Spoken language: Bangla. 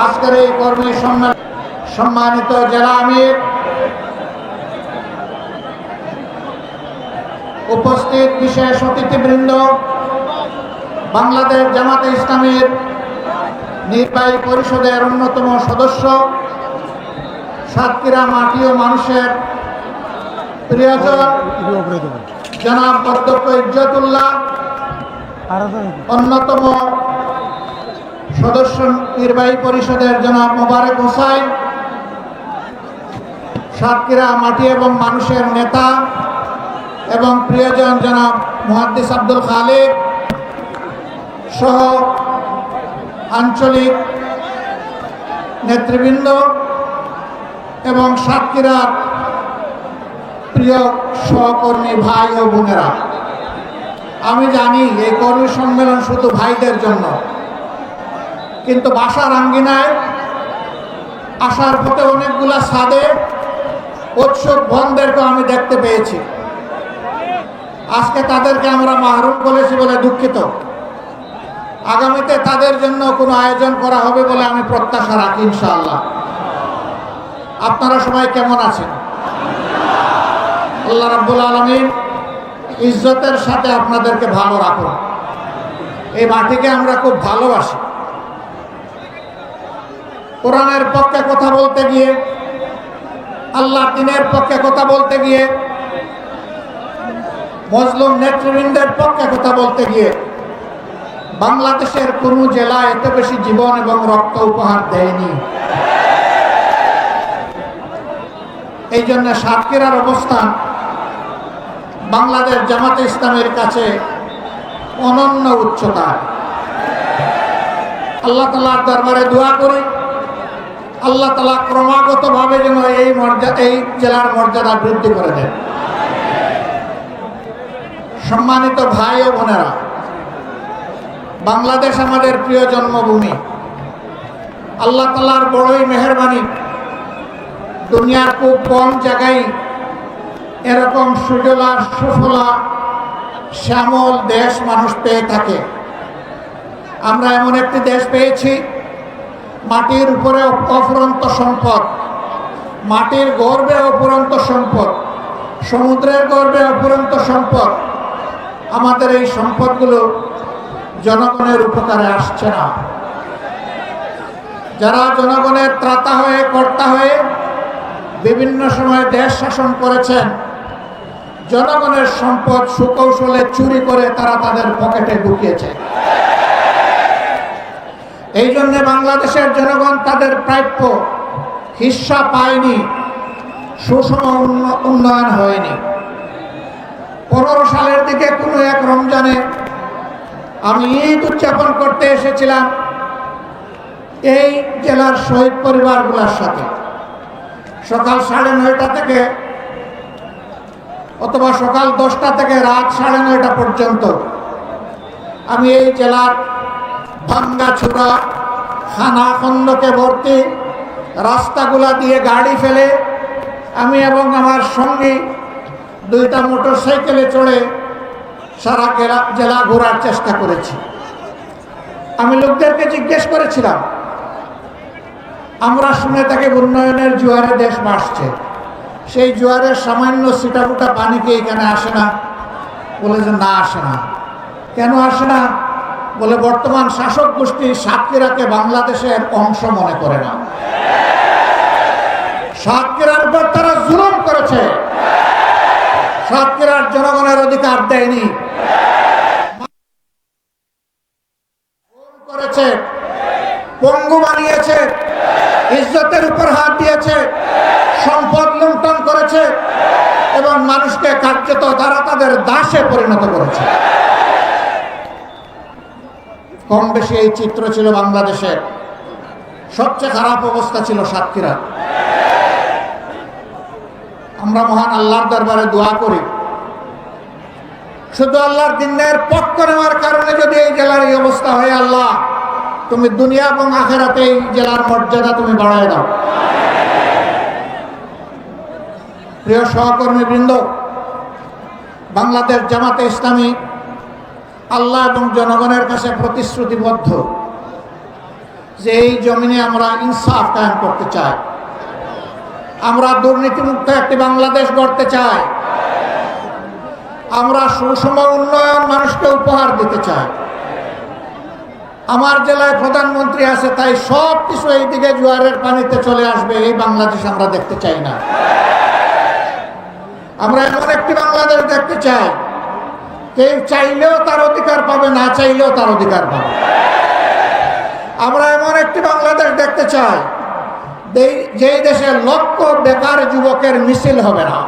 আজকের এই কর্মী সম্মেলন সম্মানিত জেলা আমির। উপস্থিত বিশেষ অতিথিবৃন্দ, বাংলাদেশ জামাতে ইসলামীর নির্বাহী পরিষদের অন্যতম সদস্য, সাতক্ষীরা মাটি ও মানুষের প্রিয়জন, জনাব অধ্যক্ষ ইজ্জতুল্লাহ, অন্যতম সদস্য নির্বাহী পরিষদের জনাব মোবারক হোসাইন, সাতক্ষীরা মাটি এবং মানুষের নেতা এবং প্রিয়জন জনাব মুহাদ্দিস আব্দুল খালিক সহ আঞ্চলিক নেতৃবৃন্দ এবং সাতক্ষীরার প্রিয় সহকর্মী ভাই ও বোনেরা। আমি জানি এই কর্মী সম্মেলন শুধু ভাইদের জন্য কিন্তু বাসার আঙ্গিনায় আসার পথে অনেকগুলা সাদে উৎসুক বনদেরকে আমি দেখতে পেয়েছি। আজকে তাদেরকে আমরা মাহরুম করেছি বলে দুঃখিত। আগামীতে তাদের জন্য কোনো আয়োজন করা হবে বলে আমি প্রত্যাশা রাখি ইনশাআল্লাহ। আপনারা সবাই কেমন আছেন? আল্লাহ রাব্বুল আলমিন ইজ্জতের সাথে আপনাদেরকে ভালো রাখুন। এই মাটিকে আমরা খুব ভালোবাসি। কোরআনের পক্ষে কথা বলতে গিয়ে, আল্লাহ দিনের পক্ষে কথা বলতে গিয়ে, মজলুম নেতৃবৃন্দের পক্ষে কথা বলতে গিয়ে বাংলাদেশের কোন জেলা এত বেশি জীবন এবং রক্ত উপহার দেয়নি। এই জন্য সাতক্ষীরার অবস্থান বাংলাদেশ জামাতে ইসলামের কাছে অনন্য উচ্চতা। আল্লাহ তালার দরবারে দোয়া করি আল্লাহ তালা ক্রমাগতভাবে যেন এই মর্যাদা এই জেলার মর্যাদা বৃদ্ধি করে দেন। সম্মানিত ভাই ও বোনেরা, বাংলাদেশ আমাদের প্রিয় জন্মভূমি। আল্লাহ তালার বড়ই মেহরবানি। দুনিয়ার খুব কম জায়গায় এরকম সুজলা, সুফলা, শ্যামল দেশ মানুষ পেয়ে থাকে। আমরা এমন একটি দেশ পেয়েছি মাটির উপরে অফুরন্ত সম্পদ, মাটির গর্বে অফুরন্ত সম্পদ, সমুদ্রের গর্বে অফুরন্ত সম্পদ, আমাদের এই সম্পদগুলো জনগণের উপকারে আসছে না। যারা জনগণের ত্রাতা হয়ে, কর্তা হয়ে বিভিন্ন সময় দেশ শাসন করেছেন, জনগণের সম্পদ সুকৌশলে চুরি করে তারা তাদের পকেটে ঢুকিয়েছে। এই জন্য বাংলাদেশের জনগণ তাদের প্রাপ্য হিস্সা পায়নি, সুষম উন্ন- উন্নয়ন হয়নি। পনেরো সালের দিকে কোনো এক রমজানে আমি ঈদ উদযাপন করতে এসেছিলাম এই জেলার শহীদ পরিবারগুলোর সাথে। সকাল সাড়ে নয়টা থেকে অথবা সকাল দশটা থেকে রাত সাড়ে নয়টা পর্যন্ত আমি এই জেলার ভাঙ্গা ছোড়া, খানা খন্দকে ভর্তি, রাস্তাগুলা দিয়ে গাড়ি ফেলে, আমি এবং আমার সঙ্গী দুইটা মোটর সাইকেলে চড়ে সারা জেলা জেলা ঘোরার চেষ্টা করেছি। আমি লোকদেরকে জিজ্ঞেস করেছিলাম, আমরা শুনে থাকি উন্নয়নের জোয়ারে দেশ বাসছে সেই জোয়ারের সামান্য সিটাফুটা পানি কি এখানে আসে না? বলে যে না, আসে না। কেন আসে না? বলে বর্তমান শাসক গোষ্ঠী সাতক্ষীরাকে বাংলাদেশের অংশ মনে করে না। সাতক্ষীরার উপর তারা জুলুম করেছে। সাতক্ষীরার জনগণের অধিকার দেয়নি। করেছে। পঙ্গু বানিয়েছে। ইজ্জতের উপর হাত দিয়েছে। সম্পদ লুণ্ঠন করেছে। এবং মানুষকে কার্যত তারা তাদের দাসে পরিণত করেছে। কম বেশি এই চিত্র ছিল বাংলাদেশের সবচেয়ে খারাপ অবস্থা ছিল সাতক্ষীরা। আমরা মহান আল্লাহর দরবারে দোয়া করি। শুধু আল্লাহর দিনের পক্ষ নেওয়ার কারণে যদি এই জেলার এই অবস্থা হয় আল্লাহ, তুমি দুনিয়া এবং আখেরাতে এই জেলার মর্যাদা তুমি বাড়ায় দাও। প্রিয় সহকর্মী বৃন্দ বাংলাদেশ জামাতে ইসলামী আল্লাহ এবং জনগণের কাছে প্রতিশ্রুতিবদ্ধ যে এই জমিনে আমরা ইনসাফ কায়েম করতে চাই। আমরা দুর্নীতিমুক্ত একটি বাংলাদেশ গড়তে চাই। আমরা সুষম উন্নয়ন মানুষকে উপহার দিতে চাই। আমার জেলায় প্রধানমন্ত্রী আছে, তাই সব কিছু এইদিকে জোয়ারের পানিতে চলে আসবে, এই বাংলাদেশ আমরা দেখতে চাই না। আমরা এমন একটি বাংলাদেশ দেখতে চাই কেউ চাইলেও তার অধিকার পাবে, না চাইলেও তার অধিকার পাবে। আমরা এমন একটি বাংলাদেশ দেখতে চাই যেই দেশে লক্ষ বেকার যুবকের মিছিল হবে না।